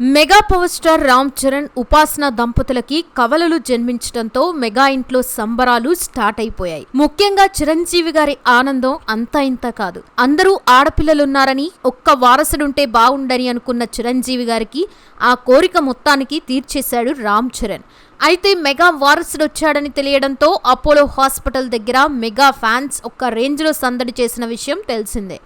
Mega power star Ram Charan Upasana దంపతులకి కవలలు జన్మించడంతో mega ఇంట్లో సంబరాలు స్టార్ట్ అయిపోయాయి. ముఖ్యంగా చిరంజీవి గారి ఆనందం అంతా ఇంత కాదు. అందరూ ఆడపిల్లలున్నారని ఒక్క వారసుడుంటే బాగుండని అనుకున్న చిరంజీవి గారికి ఆ కోరిక మొత్తానికి తీర్చేశాడు రామ్ చరణ్. అయితే మెగా వారసుడు వచ్చాడని తెలియడంతో అపోలో హాస్పిటల్ దగ్గర మెగా ఫ్యాన్స్ ఒక్క రేంజ్లో సందడి చేసిన విషయం తెలిసిందే.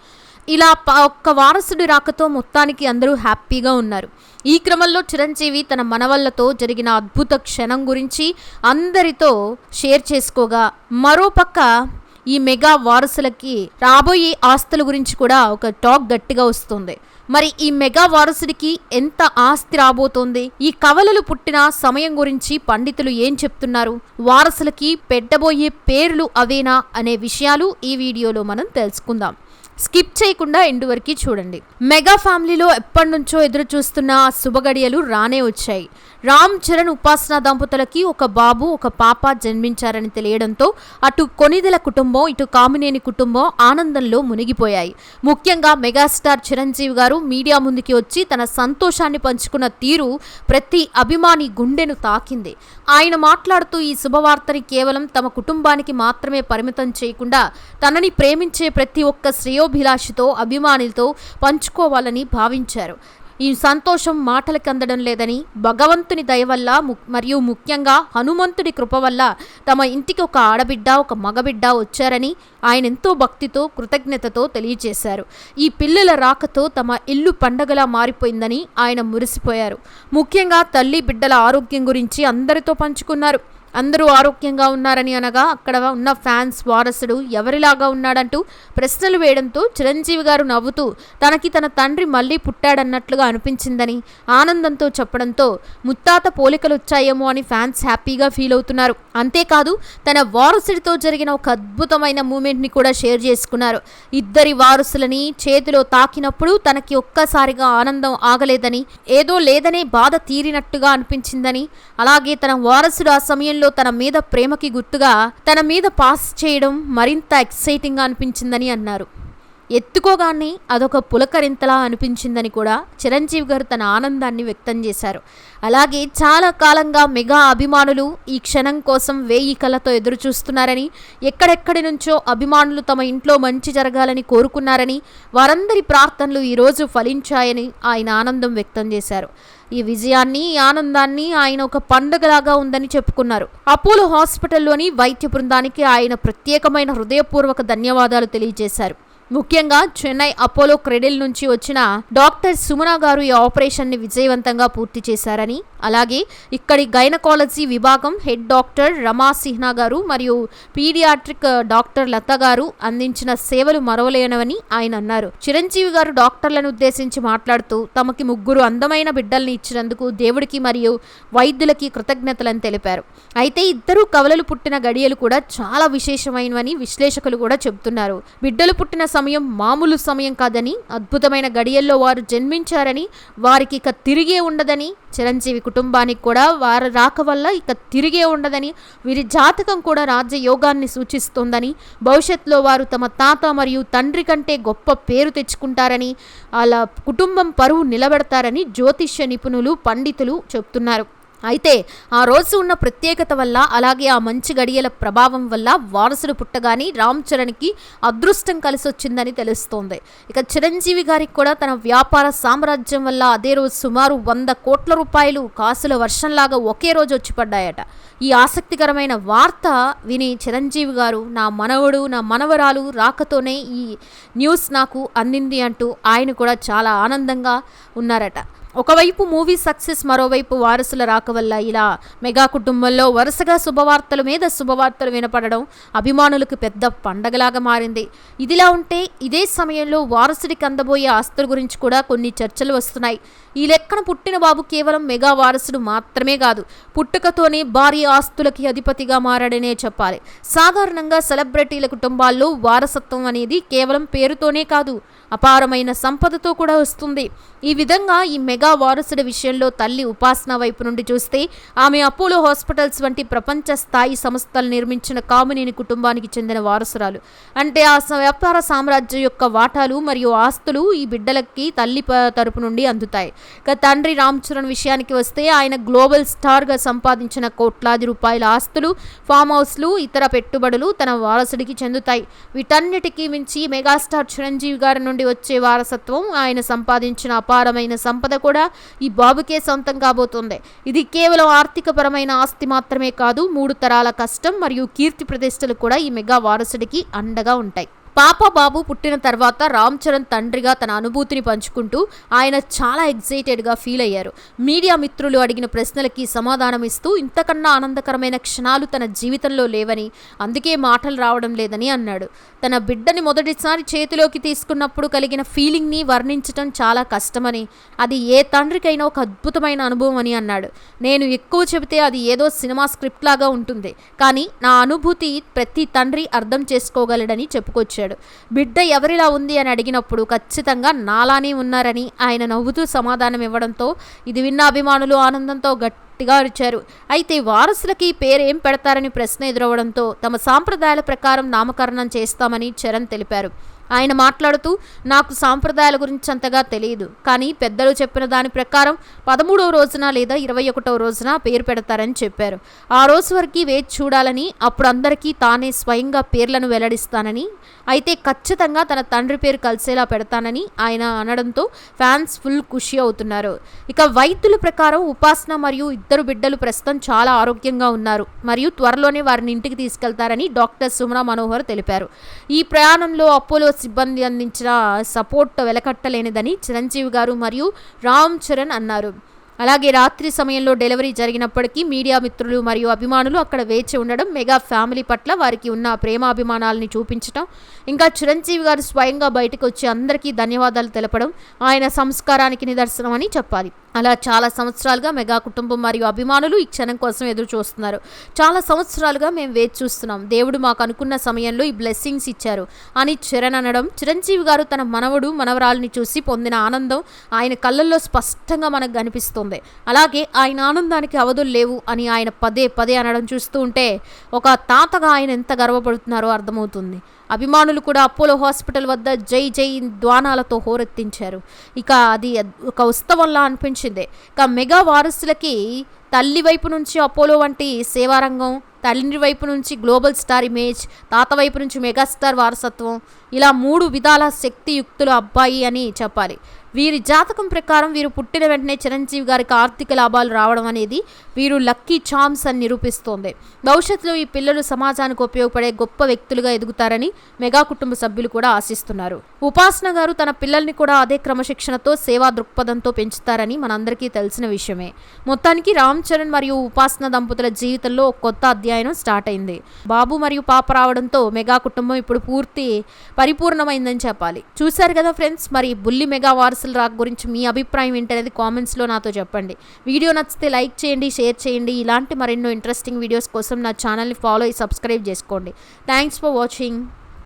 ఇలా ప- ఒక్క వారసుడి రాకతో మొత్తానికి అందరూ హ్యాపీగా ఉన్నారు. ఈ క్రమంలో చిరంజీవి తన మనవళ్ళతో జరిగిన అద్భుత క్షణం గురించి అందరితో షేర్ చేసుకోగా. మరోపక్క ఈ మెగా వారసులకి రాబోయే ఆస్తుల గురించి కూడా ఒక టాక్ గట్టిగా వస్తుంది. మరి ఈ మెగా వారసుడికి ఎంత ఆస్తి రాబోతోంది? ఈ కవలలు పుట్టిన సమయం గురించి పండితులు ఏం చెప్తున్నారు? వారసులకి పెట్టబోయే పేర్లు అవేనా? అనే విషయాలు ఈ వీడియోలో మనం తెలుసుకుందాం. స్కిప్ చేయకుండా ఎండు వరకు చూడండి. మెగా ఫ్యామిలీలో ఎప్పటి నుంచో ఎదురు చూస్తున్న శుభగడియలు రానే వచ్చాయి. రామ్ చరణ్ ఉపాసన దంపతులకి ఒక బాబు ఒక పాప జన్మించారని తెలియడంతో అటు కొనిదెల కుటుంబం ఇటు కామినేని కుటుంబం ఆనందంలో మునిగిపోయాయి. ముఖ్యంగా మెగాస్టార్ చిరంజీవి గారు మీడియా ముందుకి వచ్చి తన సంతోషాన్ని పంచుకున్న తీరు ప్రతి అభిమాని గుండెను తాకింది. ఆయన మాట్లాడుతూ ఈ శుభవార్తని కేవలం తమ కుటుంబానికి మాత్రమే పరిమితం చేయకుండా తనని ప్రేమించే ప్రతి ఒక్క శ్రేయోభిలాషితో అభిమానులతో పంచుకోవాలని భావించారు. ఈ సంతోషం మాటలకందడం లేదని భగవంతుని దయ వల్ల ము- మరియు ముఖ్యంగా హనుమంతుడి కృప వల్ల తమ ఇంటికి ఒక ఆడబిడ్డ ఒక మగబిడ్డ వచ్చారని ఆయన ఎంతో భక్తితో కృతజ్ఞతతో తెలియజేశారు ఈ పిల్లల రాకతో తమ ఇల్లు పండగలా మారిపోయిందని ఆయన మురిసిపోయారు. ముఖ్యంగా తల్లి బిడ్డల ఆరోగ్యం గురించి అందరితో పంచుకున్నారు. అందరూ ఆరోగ్యంగా ఉన్నారని అనగా అక్కడ ఉన్న ఫ్యాన్స్ వారసుడు ఎవరిలాగా ఉన్నాడంటూ ప్రశ్నలు వేయడంతో చిరంజీవి గారు నవ్వుతూ తనకి తన తండ్రి మళ్ళీ పుట్టాడన్నట్లుగా అనిపించిందని ఆనందంతో చెప్పడంతో ముత్తాత పోలికలు వచ్చాయేమో అని ఫ్యాన్స్ హ్యాపీగా ఫీల్ అవుతున్నారు. అంతేకాదు తన వారసుడితో జరిగిన ఒక అద్భుతమైన మూమెంట్ని కూడా షేర్ చేసుకున్నారు. ఇద్దరి వారసులని చేతిలో తాకినప్పుడు తనకి ఒక్కసారిగా ఆనందం ఆగలేదని ఏదో లేదనే బాధ తీరినట్టుగా అనిపించిందని అలాగే తన వారసుడు ఆ సమయంలో తన మీద ప్రేమకి గుర్తుగా తన మీద పాస్ చేయడం మరింత ఎక్సైటింగ్గా అనిపించిందని అన్నారు. ఎత్తుకోగానే అదొక పులకరింతలా అనిపించిందని కూడా చిరంజీవి గారు తన ఆనందాన్ని వ్యక్తం చేశారు. అలాగే చాలా కాలంగా మెగా అభిమానులు ఈ క్షణం కోసం వేయి కళ్ళతో ఎదురు చూస్తున్నారని ఎక్కడెక్కడి నుంచో అభిమానులు తమ ఇంట్లో మంచి జరగాలని కోరుకున్నారని వారందరి ప్రార్థనలు ఈరోజు ఫలించాయని ఆయన ఆనందం వ్యక్తం చేశారు. ఈ విజయాన్ని ఆనందాన్ని ఆయన ఒక పండుగలాగా ఉందని చెప్పుకున్నారు. అపోలో హాస్పిటల్లోని వైద్య బృందానికి ఆయన ప్రత్యేకమైన హృదయపూర్వక ధన్యవాదాలు తెలియజేశారు. ముఖ్యంగా చెన్నై అపోలో క్రెడిల్ నుంచి వచ్చిన డాక్టర్ సుమనా గారు ఈ ఆపరేషన్ని విజయవంతంగా పూర్తి చేశారని అలాగే ఇక్కడి గైనకాలజీ విభాగం హెడ్ డాక్టర్ రమా సిన్హా గారు మరియు పీడియాట్రిక్ డాక్టర్ లత గారు అందించిన సేవలు మరవలేనవని ఆయన అన్నారు. చిరంజీవి గారు డాక్టర్లను ఉద్దేశించి మాట్లాడుతూ తమకి ముగ్గురు అందమైన బిడ్డల్ని ఇచ్చినందుకు దేవుడికి మరియు వైద్యులకి కృతజ్ఞతలని తెలిపారు. అయితే ఇద్దరు కవలలు పుట్టిన గడియలు కూడా చాలా విశేషమైనవని విశ్లేషకులు కూడా చెబుతున్నారు. బిడ్డలు పుట్టిన సమయం మామూలు సమయం కాదని అద్భుతమైన గడియల్లో వారు జన్మించారని వారికి ఇక తిరిగే ఉండదని చిరంజీవి కుటుంబానికి కూడా వారి రాక వల్ల ఇక తిరిగే ఉండదని వీరి జాతకం కూడా రాజ్యయోగాన్ని సూచిస్తోందని భవిష్యత్తులో వారు తమ తాత మరియు తండ్రి కంటే గొప్ప పేరు తెచ్చుకుంటారని అలా కుటుంబం పరువు నిలబెడతారని జ్యోతిష్య నిపుణులు పండితులు చెప్తున్నారు. అయితే ఆ రోజు ఉన్న ప్రత్యేకత వల్ల అలాగే ఆ మంచి గడియల ప్రభావం వల్ల వారసుడు పుట్టగాని రామ్ చరణ్కి అదృష్టం కలిసి వచ్చిందని తెలుస్తోంది. ఇక చిరంజీవి గారికి కూడా తన వ్యాపార సామ్రాజ్యం వల్ల అదే రోజు సుమారు వంద కోట్ల రూపాయలు కాసుల వర్షంలాగా ఒకే రోజు వచ్చి పడ్డాయట. ఈ ఆసక్తికరమైన వార్త విని చిరంజీవి గారు నా మనవడు నా మనవరాలు రాకతోనే ఈ న్యూస్ నాకు అందింది అంటూ ఆయన కూడా చాలా ఆనందంగా ఉన్నారట. ఒకవైపు మూవీ సక్సెస్ మరోవైపు వారసుల రాక వల్ల ఇలా మెగా కుటుంబంలో వరుసగా శుభవార్తల మీద శుభవార్తలు వినపడడం అభిమానులకు పెద్ద పండగలాగా మారింది. ఇదిలా ఉంటే ఇదే సమయంలో వారసుడికి అందబోయే ఆస్తుల గురించి కూడా కొన్ని చర్చలు వస్తున్నాయి. ఈ లెక్కన పుట్టిన బాబు కేవలం మెగా వారసుడు మాత్రమే కాదు పుట్టుకతోనే భారీ ఆస్తులకి అధిపతిగా మారాడనే చెప్పాలి. సాధారణంగా సెలబ్రిటీల కుటుంబాల్లో వారసత్వం అనేది కేవలం పేరుతోనే కాదు అపారమైన సంపదతో కూడా వస్తుంది. ఈ విధంగా ఈ మెగా వారసుడి విషయంలో తల్లి ఉపాసన వైపు నుండి చూస్తే ఆమె అపోలో హాస్పిటల్స్ వంటి ప్రపంచ స్థాయి సంస్థలు నిర్మించిన కామినేని కుటుంబానికి చెందిన వారసురాలు. అంటే ఆ వ్యాపార సామ్రాజ్యం యొక్క వాటాలు మరియు ఆస్తులు ఈ బిడ్డలకి తల్లి తరపు నుండి అందుతాయి. ఇక తండ్రి రామ్ చరణ్ విషయానికి వస్తే ఆయన గ్లోబల్ స్టార్గా సంపాదించిన కోట్లాది రూపాయల ఆస్తులు ఫామ్ హౌస్లు ఇతర పెట్టుబడులు తన వారసుడికి చెందుతాయి. వీటన్నిటికీ మించి మెగాస్టార్ చిరంజీవి గారి నుండి వచ్చే వారసత్వం ఆయన సంపాదించిన అపారమైన సంపద కూడా ఈ బాబుకే సొంతం కాబోతుంది. ఇది కేవలం ఆర్థికపరమైన ఆస్తి మాత్రమే కాదు మూడు తరాల కష్టం మరియు కీర్తి ప్రతిష్టలు కూడా ఈ మెగా వారసుడికి అండగా ఉంటాయి. పాప బాబు పుట్టిన తర్వాత రామ్ చరణ్ తండ్రిగా తన అనుభూతిని పంచుకుంటూ ఆయన చాలా ఎగ్జైటెడ్గా ఫీల్ అయ్యారు. మీడియా మిత్రులు అడిగిన ప్రశ్నలకి సమాధానం ఇస్తూ ఇంతకన్నా ఆనందకరమైన క్షణాలు తన జీవితంలో లేవని అందుకే మాటలు రావడం లేదని అన్నాడు. తన బిడ్డని మొదటిసారి చేతిలోకి తీసుకున్నప్పుడు కలిగిన ఫీలింగ్ని వర్ణించటం చాలా కష్టమని అది ఏ తండ్రికైనా ఒక అద్భుతమైన అనుభవం అని అన్నాడు. నేను ఎక్కువ చెబితే అది ఏదో సినిమా స్క్రిప్ట్ లాగా ఉంటుంది కానీ నా అనుభూతి ప్రతి తండ్రి అర్థం చేసుకోగలడని చెప్పుకొచ్చాడు బిడ్డ ఎవరిలా ఉంది? అని అడిగినప్పుడు ఖచ్చితంగా నాలానే ఉన్నారని ఆయన నవ్వుతూ సమాధానం ఇవ్వడంతో ఇది విన్న అభిమానులు ఆనందంతో గట్టిగా అరిచారు. అయితే వారసులకి పేరేం పెడతారని ప్రశ్న ఎదురవడంతో తమ సాంప్రదాయాల ప్రకారం నామకరణం చేస్తామని చరణ్ తెలిపారు. ఆయన మాట్లాడుతూ నాకు సాంప్రదాయాల గురించి అంతగా తెలియదు కానీ పెద్దలు చెప్పిన దాని ప్రకారం పదమూడవ రోజున లేదా ఇరవై ఒకటవ రోజున పేరు పెడతారని చెప్పారు. ఆ రోజు వరకు వేచి చూడాలని అప్పుడు అందరికీ తానే స్వయంగా పేర్లను వెల్లడిస్తానని అయితే ఖచ్చితంగా తన తండ్రి పేరు కలిసేలా పెడతానని ఆయన అనడంతో ఫ్యాన్స్ ఫుల్ ఖుషి అవుతున్నారు. ఇక వైద్యుల ప్రకారం ఉపాసన మరియు ఇద్దరు బిడ్డలు ప్రస్తుతం చాలా ఆరోగ్యంగా ఉన్నారు. మరియు త్వరలోనే వారిని ఇంటికి తీసుకెళ్తారని డాక్టర్ సుమన మనోహర్ తెలిపారు. ఈ ప్రయాణంలో అపోలో సిబ్బంది అందించిన సపోర్ట్ వెలకట్టలేనిదని చిరంజీవి గారు మరియు రామ్ చరణ్ అన్నారు. అలాగే రాత్రి సమయంలో డెలివరీ జరిగినప్పటికీ మీడియా మిత్రులు మరియు అభిమానులు అక్కడ వేచి ఉండడం మెగా ఫ్యామిలీ పట్ల వారికి ఉన్న ప్రేమాభిమానాలని చూపించడం ఇంకా చిరంజీవి గారు స్వయంగా బయటకు వచ్చి అందరికీ ధన్యవాదాలు తెలపడం ఆయన సంస్కారానికి నిదర్శనం అని చెప్పాలి. అలా చాలా సంవత్సరాలుగా మెగా కుటుంబం మరియు అభిమానులు ఈ క్షణం కోసం ఎదురు చూస్తున్నారు. చాలా సంవత్సరాలుగా మేము వేచి చూస్తున్నాం. దేవుడు మాకు అనుకున్న సమయంలో ఈ బ్లెస్సింగ్స్ ఇచ్చారు. అని చరణ్ అనడం చిరంజీవి గారు తన మనవడు మనవరాలని చూసి పొందిన ఆనందం ఆయన కళ్ళల్లో స్పష్టంగా మనకు కనిపిస్తుంది. అలాగే ఆయన ఆనందానికి అవధులు లేవు అని ఆయన పదే పదే అనడం చూస్తూ ఉంటే ఒక తాతగా ఆయన ఎంత గర్వపడుతున్నారో అర్థమవుతుంది. అభిమానులు కూడా అపోలో హాస్పిటల్ వద్ద జై జై ద్వానాలతో హోరెత్తించారు. ఇక అది ఒక ఉత్సవంలా అనిపించింది. ఇక మెగా వారసులకి తల్లి వైపు నుంచి అపోలో వంటి సేవారంగం తల్లి వైపు నుంచి గ్లోబల్ స్టార్ ఇమేజ్ తాత వైపు నుంచి మెగాస్టార్ వారసత్వం ఇలా మూడు విధాల శక్తియుక్తుల అబ్బాయి అని చెప్పాలి. వీరి జాతకం ప్రకారం వీరు పుట్టిన వెంటనే చిరంజీవి గారికి ఆర్థిక లాభాలు రావడం అనేది వీరు లక్కీ చామ్స్ అని నిరూపిస్తోంది. భవిష్యత్తులో ఈ పిల్లలు సమాజానికి ఉపయోగపడే గొప్ప వ్యక్తులుగా ఎదుగుతారని మెగా కుటుంబ సభ్యులు కూడా ఆశిస్తున్నారు. ఉపాసన గారు తన పిల్లల్ని కూడా అదే క్రమశిక్షణతో సేవా దృక్పథంతో పెంచుతారని మనందరికీ తెలిసిన విషయమే. మొత్తానికి రామ్ చరణ్ మరియు ఉపాసన దంపతుల జీవితంలో కొత్త అధ్యాయనం స్టార్ట్ అయింది. బాబు మరియు పాప రావడంతో మెగా కుటుంబం ఇప్పుడు పూర్తి పరిపూర్ణమైందని చెప్పాలి. చూశారు కదా ఫ్రెండ్స్ మరి బుల్లి మెగా వారసుల రాక్ గురించి మీ అభిప్రాయం ఏంటనేది కామెంట్స్లో నాతో చెప్పండి. వీడియో నచ్చితే లైక్ చేయండి షేర్ చేయండి. ఇలాంటి మరెన్నో ఇంట్రెస్టింగ్ వీడియోస్ కోసం నా ఛానల్ని ఫాలో అయ్యి సబ్స్క్రైబ్ చేసుకోండి. Thanks for watching.